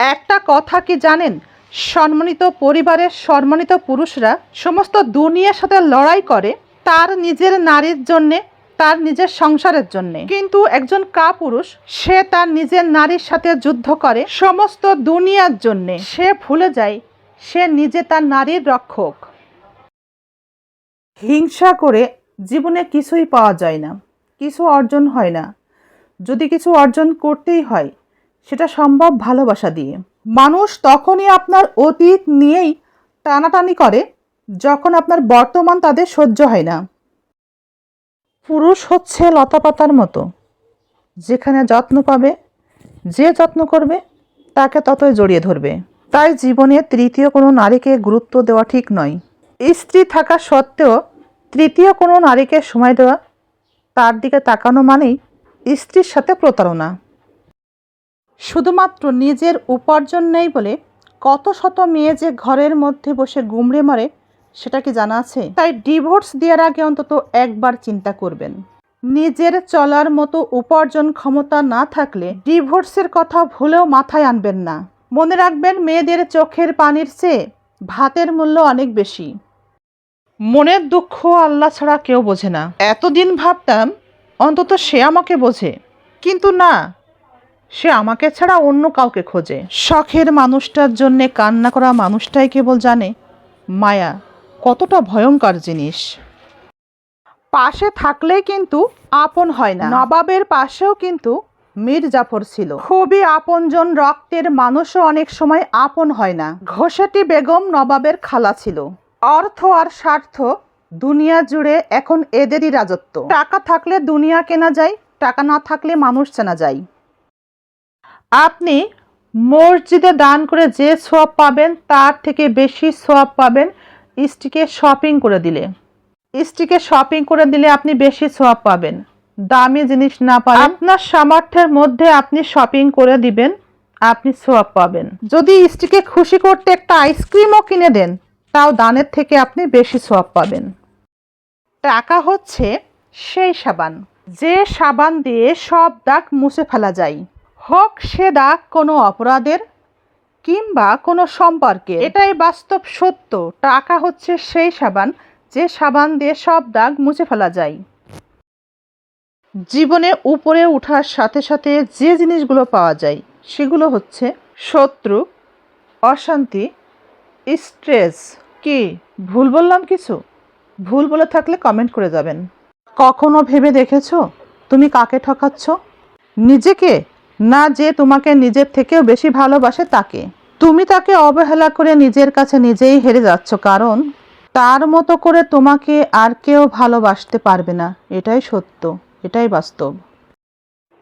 একটা কথা কি জানেন? সম্মানিত পরিবারের সম্মানিত পুরুষরা সমস্ত দুনিয়ার সাথে লড়াই করে তার নিজের নারীর জন্যে, তার নিজের সংসারের জন্যে। কিন্তু একজন কাপুরুষ, সে তার নিজের নারীর সাথে যুদ্ধ করে সমস্ত দুনিয়ার জন্যে। সে ভুলে যায়, সে নিজে তার নারীর রক্ষক। হিংসা করে জীবনে কিছুই পাওয়া যায় না, কিছু অর্জন হয় না। যদি কিছু অর্জন করতেই হয় সেটা সম্ভব ভালোবাসা দিয়ে। মানুষ তখনই আপনার অতীত নিয়েই টানাটানি করে, যখন আপনার বর্তমান তাদের সহ্য হয় না। পুরুষ হচ্ছে লতাপাতার মতো। যেখানে যত্ন পাবে, যে যত্ন করবে, তাকে ততই জড়িয়ে ধরবে। তাই জীবনে তৃতীয় কোনো নারীকে গুরুত্ব দেওয়া ঠিক নয়। স্ত্রী থাকা সত্ত্বেও তৃতীয় কোনো নারীকে সময় দেওয়া তার দিকে তাকানো মানেই স্ত্রীর সাথে প্রতারণা। শুধুমাত্র নিজের উপার্জন নেই বলে কত শত মেয়ে যে ঘরের মধ্যে বসে গুমড়ে মারে, সেটা কি জানা আছে? তাই ডিভোর্স দেওয়ার আগে অন্তত একবার চিন্তা করবেন। নিজের চলার মতো উপার্জন ক্ষমতা না থাকলে ডিভোর্সের কথা ভুলেও মাথায় আনবেন না। মনে রাখবেন, মেয়েদের চোখের পানির চেয়ে ভাতের মূল্য অনেক বেশি। মনের দুঃখ আল্লাহ ছাড়া কেউ বোঝে না। এতদিন ভাবতাম, অন্তত সে আমাকে বোঝে। কিন্তু না সে আমাকে ছাড়া অন্য কাউকে খোঁজে। শখের মানুষটার জন্যে কান্না করা মানুষটাই কেবল জানে, মায়া, কতটা ভয়ঙ্কর জিনিস। পাশে থাকলেই কিন্তু আপন হয় না। নবাবের পাশেও কিন্তু মীর জাফর ছিল। খুবই আপনজন, রক্তের মানুষও অনেক সময় আপন হয় না। ঘোষেটি বেগম নবাবের খালা ছিল। অর্থ আর স্বার্থ দুনিয়া জুড়ে এখন এদেরই রাজত্ব। টাকা থাকলে দুনিয়া কেনা যায়, টাকা না থাকলে মানুষ চেনা যায়। আপনি মসজিদে দান করে যে সোয়াব পাবেন, তার থেকে বেশি সোয়াব পাবেন স্ত্রীকে শপিং করে দিলে। স্ত্রীকে শপিং করে দিলে আপনি বেশি সোয়াব পাবেন। দামি জিনিস না পারেন আপনার সামর্থ্যের মধ্যে আপনি শপিং করে দিবেন, আপনি সোয়াব পাবেন। যদি স্ত্রীকে খুশি করতে একটা আইসক্রিমও কিনে দেন, তাও দানের থেকে আপনি বেশি সোয়াব পাবেন। টাকা হচ্ছে সেই সাবান। যে সাবান দিয়ে সব দাগ মুছে ফেলা যায়। হোক সে দাগ কোনো অপরাধের কিংবা কোনো সম্পর্কে এটাই বাস্তব সত্য। টাকা হচ্ছে সেই সাবান, যে সাবান দিয়ে সব দাগ মুছে ফেলা যায়। জীবনে উপরে ওঠার সাথে সাথে যে জিনিসগুলো পাওয়া যায়, সেগুলো হচ্ছে শত্রু, অশান্তি, স্ট্রেস। কি, ভুল বললাম কিছু? ভুল বলে থাকলে কমেন্ট করে যাবেন। কখনো ভেবে দেখেছ? তুমি কাকে ঠকাচ্ছ? নিজেকে? না যে তোমাকে নিজের থেকেও বেশি ভালোবাসে তাকে। তুমি তাকে অবহেলা করে নিজের কাছে নিজেই হেরে যাচ্ছ, কারণ তার মতো করে তোমাকে আর কেউ ভালোবাসতে পারবে না। এটাই সত্য, এটাই বাস্তব।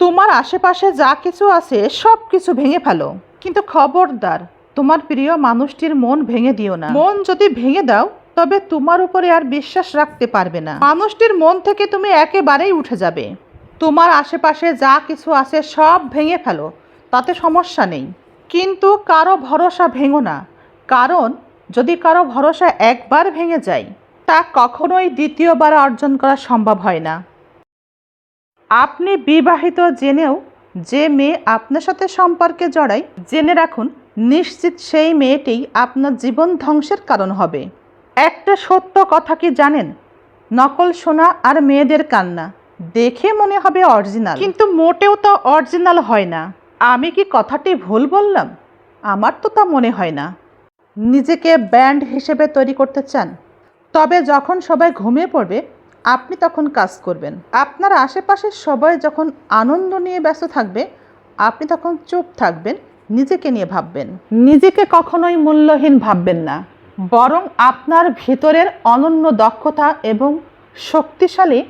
তোমার আশেপাশে যা কিছু আছে সব কিছু ভেঙে ফেলো। কিন্তু খবরদার, তোমার প্রিয় মানুষটির মন ভেঙে দিও না। মন যদি ভেঙে দাও, তবে তোমার উপরে আর বিশ্বাস রাখতে পারবে না। মানুষটির মন থেকে তুমি একেবারেই উঠে যাবে। তোমার আশেপাশে যা কিছু আছে সব ভেঙে ফেলো, তাতে সমস্যা নেই। কিন্তু কারও ভরসা ভেঙো না। কারণ, যদি কারও ভরসা একবার ভেঙে যায়, তা কখনোই দ্বিতীয়বার অর্জন করা সম্ভব হয় না। আপনি বিবাহিত জেনেও যে মেয়ে আপনার সাথে সম্পর্কে জড়ায়, জেনে রাখুন, নিশ্চিত সেই মেয়েটি আপনার জীবন ধ্বংসের কারণ হবে। একটা সত্য কথা কি জানেন? নকল সোনা আর মেয়েদের কান্না। দেখে মনে হবে অরিজিনাল কিন্তু মোটেও তো অরিজিনাল হয় না। আমি কি কথাটি ভুল বললাম? আমার তো তা মনে হয় না। নিজেকে ব্যান্ড হিসেবে তৈরি করতে চান। তবে যখন সবাই ঘুমিয়ে পড়বে, আপনি তখন কাজ করবেন। আপনার আশেপাশের সবাই যখন আনন্দ নিয়ে ব্যস্ত থাকবে, আপনি তখন চুপ থাকবেন, নিজেকে নিয়ে ভাববেন। নিজেকে কখনোই মূল্যহীন ভাববেন না। বরং আপনার ভিতরের অনন্য দক্ষতা এবং শক্তিশালী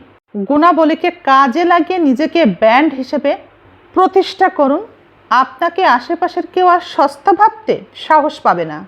গুণাবলীকে কাজে লাগিয়ে নিজেকে ব্যান্ড হিসেবে প্রতিষ্ঠা করুন। আপনাকে আশেপাশের কেউ আর সস্তা ভাবতে সাহস পাবে না।